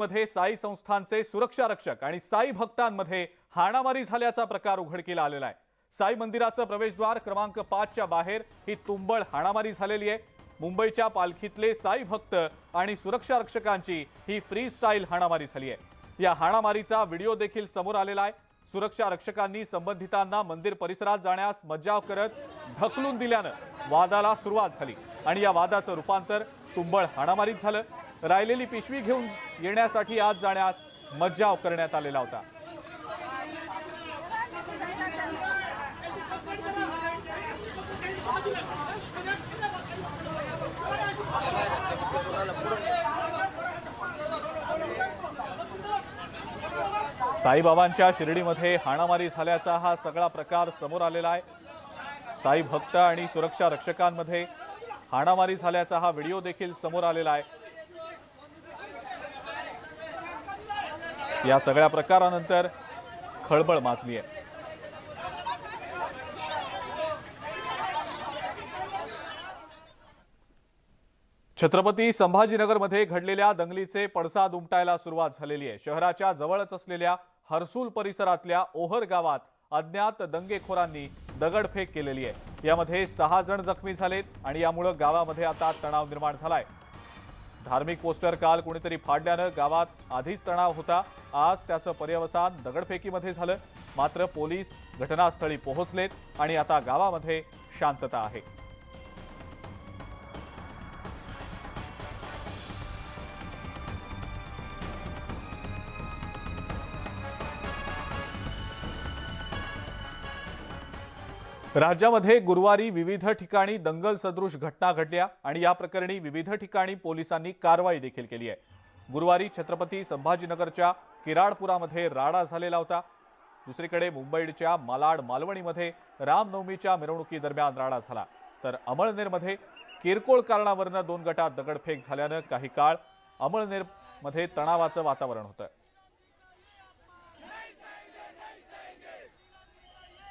मध्ये साई संस्थांचे सुरक्षा रक्षक आणि साई भक्तांमध्ये हाणामारी झाल्याचा प्रकार उघडकीला आलेला आहे. साई मंदिराचं प्रवेशद्वार क्रमांक पाचच्या बाहेर ही तुंबळ हाणामारी झालेली आहे. मुंबईच्या पालखीतले साई भक्त आणि सुरक्षा रक्षकांची ही फ्री स्टाईल हाणामारी झाली आहे. या हाणामारीचा व्हिडिओ देखील समोर आलेला आहे. सुरक्षा रक्षकांनी संबंधितांना मंदिर परिसरात जाण्यास मज्जाव करत ढकलून दिल्यानं वादाला सुरुवात झाली आणि या वादाचं रूपांतर तुंबळ हाणामारीत झालं. राहिलेली पिशवी घेऊन येण्यासाठी आज जाण्यास मज्जाव करण्यात आलेला होता. साईबाबांच्या शिर्डीमध्ये हाणामारी झाल्याचा हा सगळा प्रकार समोर आलेला आहे. साई भक्त आणि सुरक्षा रक्षकांमध्ये हाणामारी झाल्याचा हा व्हिडिओ देखील समोर आलेला आहे. या सगळ्या प्रकारानंतर खळबळ माजली आहे. छत्रपती संभाजीनगरमध्ये घडलेल्या दंगलीचे पडसाद उमटायला सुरुवात झालेली आहे. शहराच्या जवळच असलेल्या हर्सूल परिसरातल्या ओहर गावात अज्ञात दंगेखोरांनी दगडफेक केलेली आहे. यामध्ये सहा जण जखमी झालेत आणि यामुळं गावामध्ये आता तणाव निर्माण झालाय. धार्मिक पोस्टर काल कोणीतरी फाडल्यानं गावात आधीच तणाव होता. आज त्याचं पर्यवसान दगडफेकीमध्ये झालं. मात्र पोलीस घटनास्थळी पोहोचलेत आणि आता गावामध्ये शांतता आहे. राज्यामध्ये गुरुवारी विविध ठिकाणी दंगल सदृश घटना घडल्या आणि या प्रकरणी विविध ठिकाणी पोलिसांनी कारवाई देखील केली आहे. गुरुवारी छत्रपती संभाजीनगरच्या किराडपुरामध्ये राडा झालेला होता. दुसरीकडे मुंबईच्या मालाड मालवणीमध्ये रामनवमीच्या मिरवणुकीदरम्यान राडा झाला. तर अमळनेरमध्ये किरकोळ कारणावरनं दोन गटात दगडफेक झाल्यानं काही काळ अमळनेरमध्ये तणावाचं वातावरण होतं.